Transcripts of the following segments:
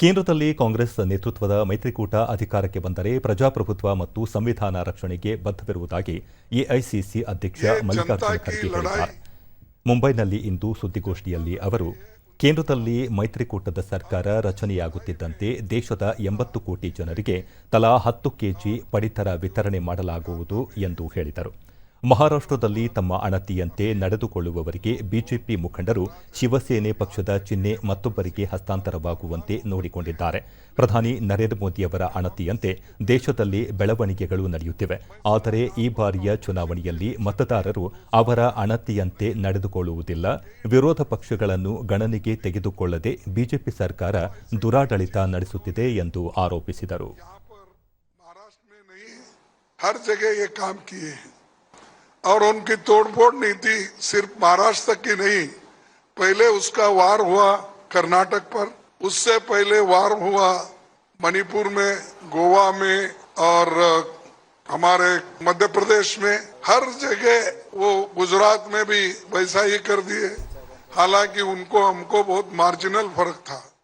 ಕೇಂದ್ರದಲ್ಲಿ ಕಾಂಗ್ರೆಸ್ ನೇತೃತ್ವದ ಮೈತ್ರಿಕೂಟ ಅಧಿಕಾರಕ್ಕೆ ಬಂದರೆ ಪ್ರಜಾಪ್ರಭುತ್ವ ಮತ್ತು ಸಂವಿಧಾನ ರಕ್ಷಣೆಗೆ ಬದ್ಧವಿರುವುದಾಗಿ ಎಐಸಿಸಿ ಅಧ್ಯಕ್ಷ ಮಲ್ಲಿಕಾರ್ಜುನ ಖರ್ಗೆ ಹೇಳಿದ್ದಾರೆ. ಮುಂಬೈನಲ್ಲಿ ಇಂದು ಸುದ್ದಿಗೋಷ್ಠಿಯಲ್ಲಿ ಅವರು ಕೇಂದ್ರದಲ್ಲಿ ಮೈತ್ರಿಕೂಟದ ಸರ್ಕಾರ ರಚನೆಯಾಗುತ್ತಿದ್ದಂತೆ ದೇಶದ ಎಂಬತ್ತು ಕೋಟಿ ಜನರಿಗೆ ತಲಾ ಹತ್ತು ಕೆಜಿ ಪಡಿತರ ವಿತರಣೆ ಮಾಡಲಾಗುವುದು ಎಂದು ಹೇಳಿದರು. ಮಹಾರಾಷ್ಟ್ರದಲ್ಲಿ ತಮ್ಮ ಅಣತಿಯಂತೆ ನಡೆದುಕೊಳ್ಳುವವರಿಗೆ ಬಿಜೆಪಿ ಮುಖಂಡರು ಶಿವಸೇನೆ ಪಕ್ಷದ ಚಿಹ್ನೆ ಮತ್ತೊಬ್ಬರಿಗೆ ಹಸ್ತಾಂತರವಾಗುವಂತೆ ನೋಡಿಕೊಂಡಿದ್ದಾರೆ. ಪ್ರಧಾನಿ ನರೇಂದ್ರ ಮೋದಿಯವರ ಅಣತಿಯಂತೆ ದೇಶದಲ್ಲಿ ಬೆಳವಣಿಗೆಗಳು ನಡೆಯುತ್ತಿವೆ. ಆದರೆ ಈ ಬಾರಿಯ ಚುನಾವಣೆಯಲ್ಲಿ ಮತದಾರರು ಅವರ ಅಣತಿಯಂತೆ ನಡೆದುಕೊಳ್ಳುವುದಿಲ್ಲ. ವಿರೋಧ ಪಕ್ಷಗಳನ್ನು ಗಣನೆಗೆ ತೆಗೆದುಕೊಳ್ಳದೆ ಬಿಜೆಪಿ ಸರ್ಕಾರ ದುರಾಡಳಿತ ನಡೆಸುತ್ತಿದೆ ಎಂದು ಆರೋಪಿಸಿದರು. और उनकी तोड़फोड़ नीति सिर्फ़ महाराष्ट्र तक की नहीं, पहले उसका वार हुआ कर्नाटक पर। उससे पहले वार हुआ मणिपुर में, गोवा में और हमारे मध्य प्रदेश में। हर जगह वो गुजरात में भी वैसा ही कर दिए। हालाँकि उनको, हमको बहुत मार्जिनल फ़र्क था।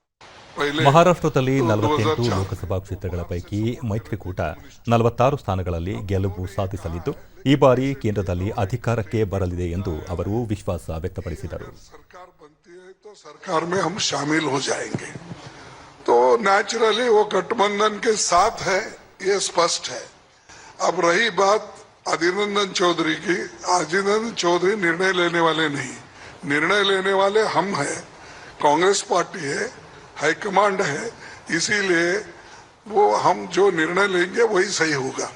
ಮಹಾರಾಷ್ಟ್ರದಲ್ಲಿ तो ನಲವತ್ತೆಂಟು 2004 ಲೋಕಸಭಾ ಕ್ಷೇತ್ರಗಳ ಪೈಕಿ ಮೈತ್ರಿಕೂಟ ನಲವತ್ತಾರು ಸ್ಥಾನಗಳಲ್ಲಿ ಗೆಲುವು ಸಾಧಿಸಲಿದ್ದು ಈ ಬಾರಿ ಕೇಂದ್ರದಲ್ಲಿ ಅಧಿಕಾರಕ್ಕೆ ಬರಲಿದೆ ಎಂದು ಅವರು ವಿಶ್ವಾಸ ವ್ಯಕ್ತಪಡಿಸಿದರು सरकार बनती है तो सरकार में हम शामिल हो जाएंगे तो नेचुरली वो गठबंधन के साथ है ये स्पष्ट है अब रही बात अधीर रंजन चौधरी की अधीर रंजन चौधरी निर्णय लेने वाले नहीं निर्णय लेने वाले हम हैं कांग्रेस पार्टी है हाईकमांड है इसीलिए वो हम जो निर्णय लेंगे वही सही होगा।